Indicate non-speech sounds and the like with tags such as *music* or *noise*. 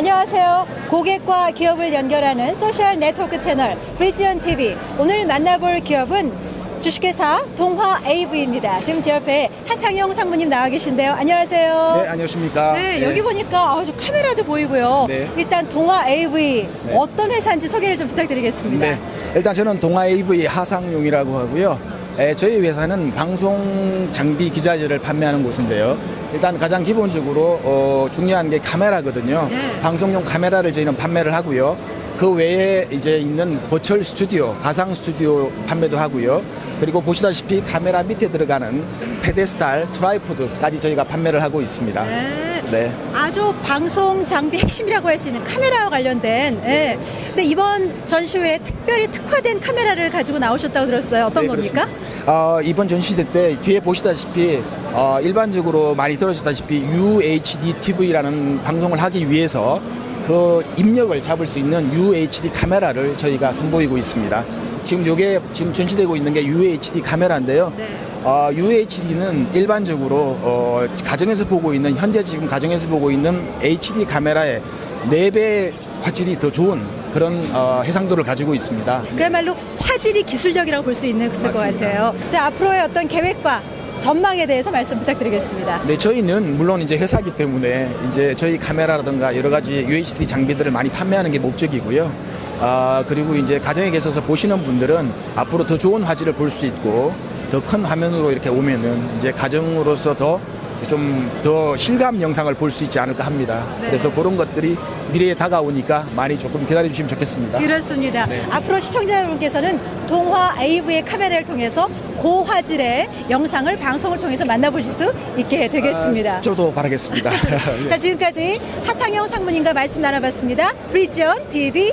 안녕하세요. 고객과 기업을 연결하는 소셜 네트워크 채널 브리지언 TV. 오늘 만나볼 기업은 주식회사 동화 AV입니다. 지금 제 옆에 하상영 상무님 나와 계신데요. 안녕하세요. 네, 안녕하십니까. 네, 여기 보니까 아주 카메라도 보이고요. 네. 일단 동화 AV 네. 어떤 회사인지 소개를 좀 부탁드리겠습니다. 네, 일단 저는 동아 AV 하상용이라고 하고요. 에, 저희 회사는 방송 장비 기자재를 판매하는 곳인데요. 일단 가장 기본적으로 어, 중요한 게 카메라거든요. 네. 방송용 카메라를 저희는 판매를 하고요. 그 외에 이제 있는 버철 스튜디오, 가상 스튜디오 판매도 하고요. 그리고 보시다시피 카메라 밑에 들어가는 페데스탈, 트라이포드까지 저희가 판매를 하고 있습니다. 네. 네. 아주 방송 장비 핵심이라고 할 수 있는 카메라와 관련된. 예. 근데 이번 전시회에 특별히 특화된 카메라를 가지고 나오셨다고 들었어요. 어떤 네, 겁니까? 어, 이번 전시회 때 뒤에 보시다시피 어, 일반적으로 많이 들으셨다시피 UHD TV라는 방송을 하기 위해서 그 입력을 잡을 수 있는 UHD 카메라를 저희가 선보이고 있습니다. 지금 이게 지금 전시되고 있는 게 UHD 카메라인데요. 네. 어, UHD는 일반적으로 어, 가정에서 보고 있는 현재 지금 가정에서 보고 있는 HD 카메라의 4배 화질이 더 좋은 그런 어, 해상도를 가지고 있습니다. 그야말로 화질이 기술적이라고 볼 수 있는 것. 같아요. 자, 앞으로의 어떤 계획과 전망에 대해서 말씀 부탁드리겠습니다. 네, 저희는 물론 이제 회사기 때문에 이제 저희 카메라라든가 여러 가지 UHD 장비들을 많이 판매하는 게 목적이고요. 아, 그리고 이제 가정에 계셔서 보시는 분들은 앞으로 더 좋은 화질을 볼 수 있고 더 큰 화면으로 이렇게 오면은 이제 가정으로서 더 좀 더 실감 영상을 볼 수 있지 않을까 합니다. 네. 그래서 그런 것들이 미래에 다가오니까 많이 조금 기다려 주시면 좋겠습니다. 그렇습니다. 네. 앞으로 시청자 여러분께서는 동화 AV의 카메라를 통해서 고화질의 영상을 방송을 통해서 만나보실 수 있게 되겠습니다. 아, 저도 바라겠습니다. *laughs* *laughs* 자, 지금까지 하상영 상무님과 말씀 나눠봤습니다. 브리지언 TV